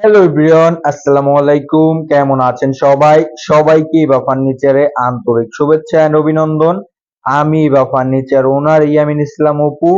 Hello everyone আসসালামু আলাইকুম। কেমন আছেন সবাই? সবাইকে বা ফার্নিচারে আন্তরিক শুভেচ্ছা এন্ড অভিনন্দন। আমি বা ফার্নিচার ওনার ইয়ামিন ইসলাম অপু।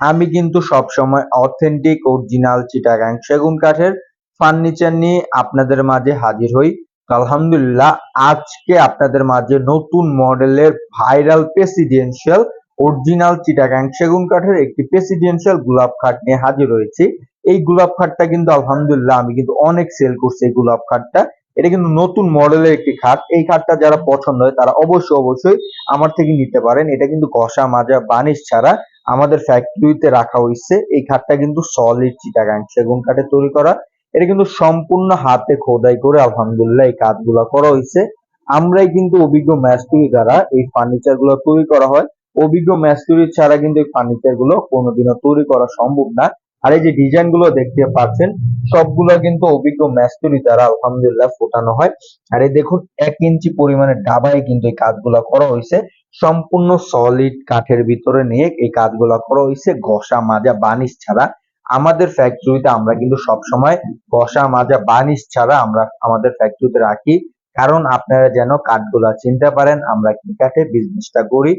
আমি কিন্তু সব সময় অথেন্টিক অরিজিনাল চিটাগাং সেগুন কাঠের ফার্নিচার নিয়ে আপনাদের মাঝে হাজির হই। আলহামদুলিল্লাহ, আজকে আপনাদের মাঝে নতুন মডেলের ভাইরাল প্রেসিডেন্সিয়াল অরিজিনাল চিটাগাং সেগুন কাঠের একটি প্রেসিডেন্সিয়াল গোলাপ খাট নিয়ে হাজির হয়েছি। এই গোলাপ খাটটা কিন্তু আলহামদুলিল্লাহ আমি কিন্তু অনেক সেল করছি এই গোলাপ খাটটা। এটা কিন্তু নতুন মডেলের একটি খাট। এই খাটটা যারা পছন্দ হয় তারা অবশ্যই অবশ্যই আমার থেকে নিতে পারেন। এটা কিন্তু ঘষা, মাজা, বানিশ ছাড়া আমাদের ফ্যাক্টরিতে রাখা হয়েছে। এই খাটটা কিন্তু সলিড চিটাগাং সেগুন কাঠে তৈরি করা। এটা কিন্তু সম্পূর্ণ হাতে খোদাই করে আলহামদুলিল্লাহ এই কাজগুলো করা হয়েছে। আমরাই কিন্তু অভিজ্ঞ ম্যাস্তুরি দ্বারা এই ফার্নিচারগুলো তৈরি করা হয়। অভিজ্ঞ ম্যাস্তুরি ছাড়া কিন্তু এই ফার্নিচারগুলো কোনোদিনও তৈরি করা সম্ভব না। আর এই যে ডিজাইনগুলো দেখতে পাচ্ছেন, সবগুলো কিন্তু অভিজ্ঞ ম্যাস্তুরি দ্বারা আলহামদুলিল্লাহ ফোটানো হয়। আর এই দেখুন, এক ইঞ্চি পরিমাণে ডাবায় কিন্তু এই কাজগুলো করা হয়েছে। সম্পূর্ণ সলিড কাঠের ভিতরে নিয়ে এই কাজগুলো করা হয়েছে, ঘষা, মাজা, বানিশ ছাড়া। আমাদের ফ্যাক্টরিতে আমরা কিন্তু সব সময় ঘষা, মাজা, বানিশ ছাড়া আমরা আমাদের ফ্যাক্টরিতে রাখি। কারণ আপনারা যেন কাঠগুলা চিনতে পারেন, আমরা কি কাঠে বিজনেসটা করি।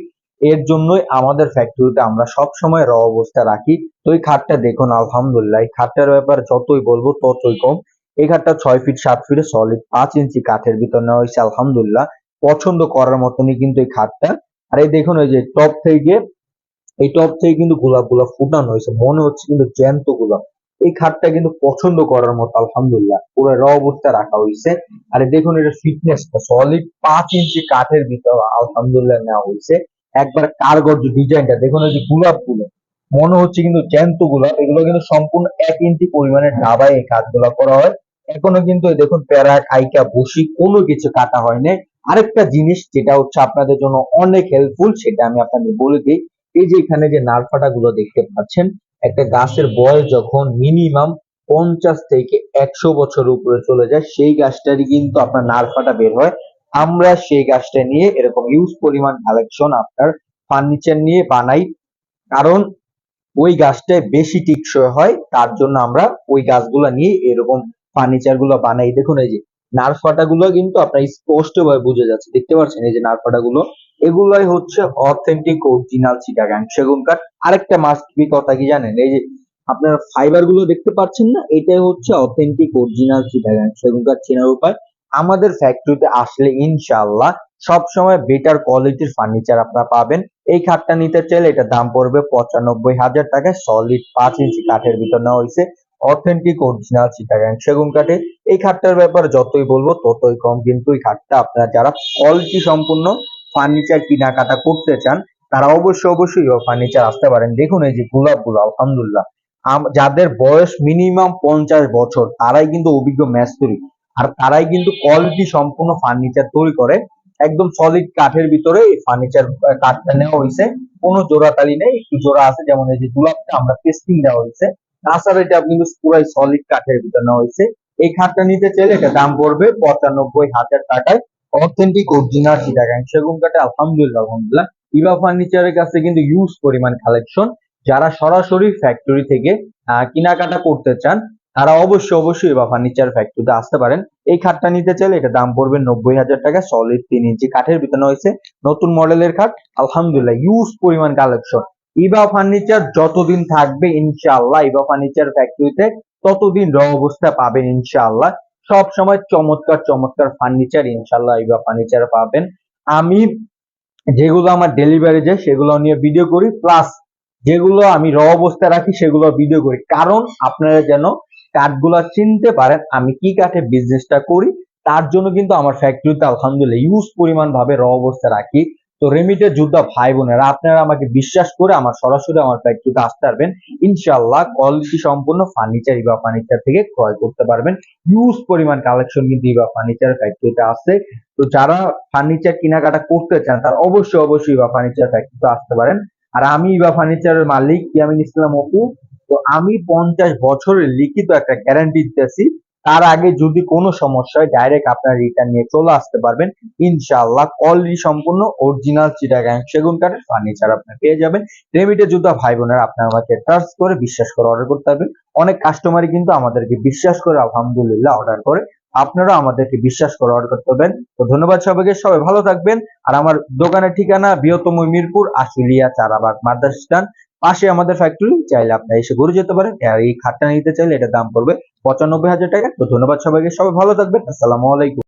এর জন্যই আমাদের ফ্যাক্টরিতে আমরা সব সময় র অবস্থা রাখি। তো এই খাটটা দেখুন, আলহামদুলিল্লাহ, এই খাটটার ব্যাপারে যতই বলব ততই কম। এই খাটটা ছয় ফিট সাত ফিট সলিড পাঁচ ইঞ্চি কাঠের ভিতর নেওয়া হয়েছে, আলহামদুলিল্লাহ। পছন্দ করার মতনই কিন্তু এই খাটটা। আর এই দেখুন ওই যে টপ থেকে, এই টপ থেকে কিন্তু গোলাপ গোলাপ ফুটানো হয়েছে। মনে হচ্ছে কিন্তু জ্যান্ত গোলাপ। এই খাটটা কিন্তু পছন্দ করার মতো, আলহামদুলিল্লাহ। পুরো র অবস্থা রাখা হয়েছে। আর দেখুন, এটা ফিটনেসটা সলিড পাঁচ ইঞ্চি কাঠের ভিতর, আলহামদুলিল্লাহ, নেওয়া হয়েছে। একবার কারগর যে ডিজাইনটা, দেখুন ওই যে গোলাপগুলো মনে হচ্ছে কিন্তু জ্যান্ত গোলাপ, এগুলো কিন্তু সম্পূর্ণ এক ইঞ্চি পরিমাণের ডাবায় এই কাজগুলো করা হয়। এখনও কিন্তু দেখুন প্যারাক আইকা বসি কোনো কিছু কাটা হয়নি। আরেকটা জিনিস যেটা হচ্ছে আপনাদের জন্য অনেক হেল্পফুল সেটা আমি আপনাদের বলে দিই। এই যে এখানে যে নারফাটা গুলো দেখতে পাচ্ছেন, একটা গাছের বয়স যখন মিনিমাম পঞ্চাশ থেকে একশো বছর উপরে চলে যায়, সেই গাছটারই কিন্তু আপনার নারফাটা বের হয়। আমরা সেই গাছটা নিয়ে এরকম ইউজ পরিমাণ কালেকশন আপনার ফার্নিচার নিয়ে বানাই। কারণ ওই গাছটায় বেশি টিকসই হয়, তার জন্য আমরা ওই গাছগুলো নিয়ে এরকম ফার্নিচারগুলো বানাই। দেখুন এই যে নারফাটা গুলো কিন্তু আপনার স্পষ্ট ভাবে বুঝে যাচ্ছে, দেখতে পাচ্ছেন এই যে নারফাটা গুলো এগুলাই হচ্ছে অথেন্টিক অরিজিনাল চিটাগাং সেগুন কাঠ আরেকটা মাস্ট বি কথা কি জানেন? এই যে আপনার ফাইবারগুলো দেখতে পাচ্ছেন না? এটাই হচ্ছে অথেন্টিক অরিজিনাল চিটাগাং সেগুন কাঠ চেনার উপায়। আমাদের ফ্যাক্টরিতে আসলে ইনশাআল্লাহ সব সময় বেটার কোয়ালিটির ফার্নিচার আপনারা পাবেন। এই খাটটা নিতে চাইলে এটা দাম পড়বে পঁচানব্বই হাজার টাকায় সলিড পাঁচ ইঞ্চি কাঠের ভিতর নেওয়া হয়েছে। অথেন্টিক অরিজিনাল চিটাগাং সেগুন কাঠে। এই খাটটার ব্যাপারে যতই বলব, ততই কম কিন্তু এই খাটটা আপনারা যারা কোয়ালিটি সম্পূর্ণ ফার্নিচার কেনাকাটা করতে চান, তারা অবশ্যই অবশ্যই ফার্নিচার আসতে পারেন। দেখুন এই যে গোলাপগুলো আলহামদুলিল্লাহ যাদের বয়স মিনিমাম পঞ্চাশ বছর, তারাই কিন্তু অভিজ্ঞ ম্যাস্তুরি। আর তারাই কিন্তু কোয়ালিটি সম্পূর্ণ ফার্নিচার তৈরি করে। একদম সলিড কাঠের ভিতরে এই ফার্নিচার কাঠটা নেওয়া হয়েছে। কোনো জোড়াতালি নেই, একটু জোড়া আছে, যেমন এই যে দুলাপটা আমরা পেস্টিং দেওয়া হয়েছে। তাছাড়া এটা কিন্তু পুরাই সলিড কাঠের ভিতরে নেওয়া হয়েছে। এই খাটটা নিতে চাইলে এটা দাম পড়বে পঁচানব্বই হাজার টাকায়। অথেন্টিক অরিজিনাল চিটাগাং সেগুন কাঠে, আলহামদুলিল্লাহ আলহামদুলিল্লাহ। ইভা ফার্নিচারের কাছে কিন্তু ইউজ পরিমাণ কালেকশন যারা সরাসরি ফ্যাক্টরি থেকে কেনাকাটা করতে চান তারা অবশ্যই অবশ্যই বা ফার্নিচার ফ্যাক্টরিতে আসতে পারেন। এই খাটটা নিতে চাইলে এটা দাম পড়বে নব্বই হাজার টাকা সলিড তিন ইঞ্চি কাঠের ভিতরে হয়েছে নতুন মডেলের খাট, আলহামদুলিল্লাহ ইউজ পরিমাণ কালেকশন ইবা ফার্নিচার যতদিন থাকবে, ইনশাআল্লাহ ইবা ফার্নিচার ফ্যাক্টরিতে ততদিন র অবস্থা পাবেন, ইনশাআল্লাহ। সব সময় চমৎকার চমৎকার ফার্নিচার ইনশাআল্লাহ ইবা ফার্নিচার পাবেন। আমি যেগুলো আমার ডেলিভারি যায়, সেগুলো নিয়ে ভিডিও করি প্লাস যেগুলো আমি র অবস্থায় রাখি, সেগুলো ভিডিও করি। কারণ আপনারা যেন কাঠগুলো চিনতে পারেন, আমি কি কাঠে বিজনেসটা করি, তার জন্য কিন্তু আমার ফ্যাক্টরিতে আলহামদুলিল্লাহ ইউজ পরিমাণ ভাবে র অবস্থা রাখি। তো রেমিটের যোদ্ধা ভাই বোনেরা, আপনারা আমাকে বিশ্বাস করে আমার সরাসরি আমার ফ্যাক্টরিতে আসতে পারবেন। ইনশাল্লাহ কোয়ালিটি সম্পূর্ণ ফার্নিচার ইবা ফার্নিচার থেকে ক্রয় করতে পারবেন। ইউজ পরিমাণ কালেকশন কিন্তু ইবা ফার্নিচার ফ্যাক্টরিতে আছে। তো যারা ফার্নিচার কেনাকাটা করতে চান, তারা অবশ্যই অবশ্যই ইবা ফার্নিচার ফ্যাক্টরিতে আসতে পারেন। আর আমি ইবা ফার্নিচারের মালিক, ইয়ামিন ইসলাম অপু। তো আমি পঞ্চাশ বছরের লিখিত একটা গ্যারান্টি দিতেছি, তার আগে যদি কোনো সমস্যা হয় ডাইরেক্ট আপনার রিটার্ন নিয়ে চলে আসতে পারবেন। ইনশাআল্লাহ কোয়ালিটি সম্পূর্ণ অরিজিনাল চিটাগাং সেগুন কাঠের ফার্নিচার আপনার পেয়ে যাবেন। রেমিটে যোদ্ধা ভাই বোনেরা আপনার আমাকে ট্রাস্ট করে, বিশ্বাস করে অর্ডার করতে পারবেন। অনেক কাস্টমারই কিন্তু আমাদেরকে বিশ্বাস করে, আলহামদুলিল্লাহ অর্ডার করে। আপনারা আমাদেরকে বিশ্বাস করে অর্ডার করতে পারবেন। তো ধন্যবাদ সবাইকে, সবাই ভালো থাকবেন। আর আমার দোকানের ঠিকানা বৃহত্তম মিরপুর, আশুলিয়া চারাবাগ মাদ্রাস স্ট্যান্ড পাশে আমাদের ফ্যাক্টরি চাইলে আপনি এসে ঘুরে যেতে পারেন। আর এই খাটটা নিতে চাইলে এটা দাম পড়বে পঁচানব্বই হাজার টাকা। তো ধন্যবাদ সবাইকে। সবাই ভালো থাকবেন। আসসালামু আলাইকুম।